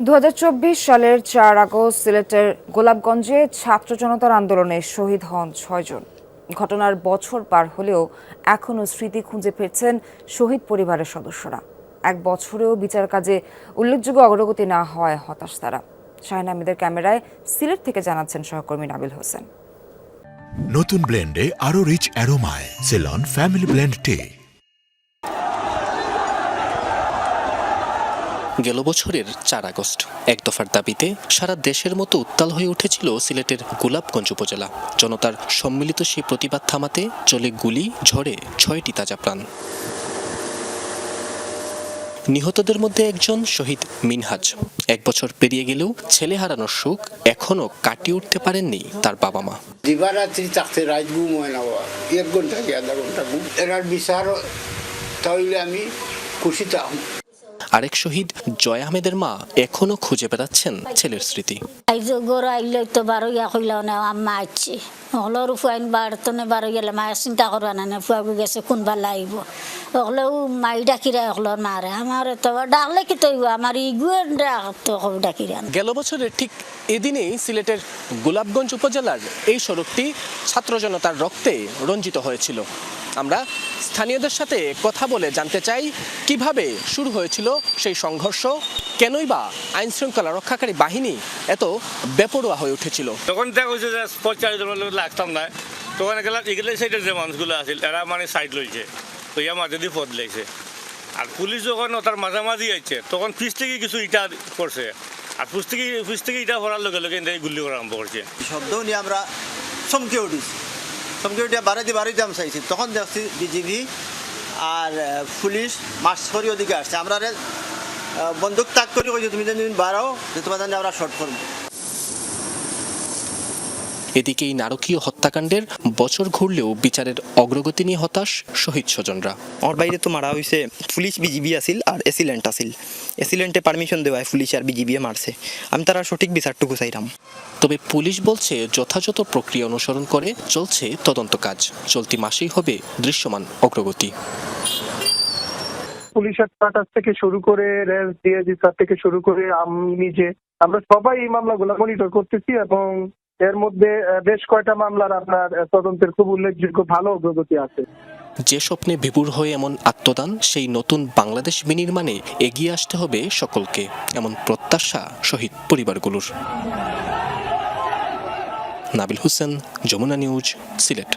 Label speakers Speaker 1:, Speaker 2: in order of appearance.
Speaker 1: দু হাজার চব্বিশ সালের চার আগস্ট সিলেটের গোলাপগঞ্জে ছাত্র জনতার আন্দোলনে শহীদ হন ছয়জন। ঘটনার বছর পার হলেও এখনও স্মৃতি খুঁজে ফিরছেন শহীদ পরিবারের সদস্যরা। এক বছরেও বিচার কাজে উল্লেখযোগ্য অগ্রগতি না হওয়ায় হতাশ তারা। শাহিন আহমেদের ক্যামেরায় সিলেট থেকে জানাচ্ছেন সহকর্মী নাবিল হোসেন।
Speaker 2: নতুন ব্লেন্ডে আরও রিচ অ্যারোমায় সেলন ফ্যামিলি ব্লেন্ড টে
Speaker 3: গেল বছরের চার আগস্ট। এক দফার দাবিতে সারা দেশের মতো উত্তাল হয়ে উঠেছিল সিলেটের গোলাপগঞ্জ উপজেলা। জনতার সম্মিলিত সেই প্রতিবাদ থামাতে চলে গুলি, ঝড়ে ছয়টি তাজা প্রাণ। নিহতদের মধ্যে একজন শহীদ মিনহাজ। এক বছর পেরিয়ে গেলেও ছেলে হারানোর সুখ এখনও কাটিয়ে উঠতে পারেননি তার বাবা মা।
Speaker 4: দিবারাত্রি থাকতে রাত ঘুম। এক ঘণ্টা কি আধা ঘণ্টা ঘুম? বিচার তাহলে আমি খুশি থাকুন
Speaker 3: আরেক শহীদ জয় আহমেদের মা এখনও খুঁজে বেড়াচ্ছেন ছেলের স্মৃতি।
Speaker 5: আইজ গরু আইলে তো বারো ইয়া কইলাও না আম্মা আইছে। হলেও ফুয়াইন বাড়তনে বারো গেলে মায়ের চিন্তা করবা না না গেছে কোনবা লাইব হলেও মাই ডাকিরা হলর মারে আমার তো ডাকলে কি তৈব? আমার ডাকিরা
Speaker 3: গেল বছরের ঠিক এদিনেই সিলেটের গোলাপগঞ্জ উপজেলার এই সড়কটি ছাত্র জনতার রক্তে রঞ্জিত হয়েছিল। আমরা স্থানীয়দের সাথে কথা বলে জানতে চাই কীভাবে শুরু হয়েছিল সেই সংঘর্ষ? কেনই বা আইন শৃঙ্খলা রক্ষাকারী বাহিনী এত বেপরোয়া হয়ে উঠেছিল?
Speaker 6: তখন দেখা হয়েছে যে লাগতাম না। তখন এগুলা এগুলো সাইডের যে মানুষগুলো আছিল এরা মানে সাইড লইছে। তো ইয়া মাঝে দিয়ে পদ লাইছে আর পুলিশ যখন তার মাঝামাঝি আইছে তখন পিস থেকে কিছু ইটা করছে আর পিস থেকে ইটা পড়ার লগে লগে গুলি করা আরম্ভ করছে।
Speaker 7: শব্দ নিয়ে আমরা চমকে উঠিছি। উঠে বাড়াইতে বাড়াইতে আমি চাইছি। তখন দেখছি বিজিবি আর পুলিশ মাস করি ওদিকে আসছে। আমরা বন্দুক তাক করি কইছি, তুমি যদি বাড়াও, যে তোমার জানি আমরা শর্ট করব।
Speaker 3: এদিকে এই নারকীয় হত্যাকাণ্ডের বছর ঘুরলেও বিচারের অগ্রগতি নিয়ে হতাশ শহীদ স্বজনরা।
Speaker 8: আমার বাইরে তো মারা হয়েছে পুলিশ বিজিবি আছিল আর এসিলেন্ট আছিল। এসিলেন্টে পারমিশন দেওয়ায় পুলিশ আর বিজিবি মারছে। আমি তারা সঠিক বিচারটুকু চাইলাম
Speaker 3: তবে পুলিশ বলছে যথাযথ প্রক্রিয়া অনুসরণ করে চলছে তদন্ত কাজ। চলতি মাসেই হবে দৃশ্যমান অগ্রগতি।
Speaker 9: পুলিশের কাছ থেকে শুরু করে রেল স্যার থেকে শুরু করে আমি নিজে আমরা সবাই এই মামলাগুলো মনিটর করতেছি এবং এর মধ্যে বেশ কয়টা মামলার আপনার তদন্তের খুব উল্লেখযোগ্য ভালো অগ্রগতি আছে।
Speaker 3: যে স্বপ্নে বিপুর হয়ে এমন আত্মদান, সেই নতুন বাংলাদেশ বিনির্মাণে এগিয়ে আসতে হবে সকলকে, এমন প্রত্যাশা শহীদ পরিবারগুলোর। নাবিল হোসেন, যমুনা নিউজ, সিলেট।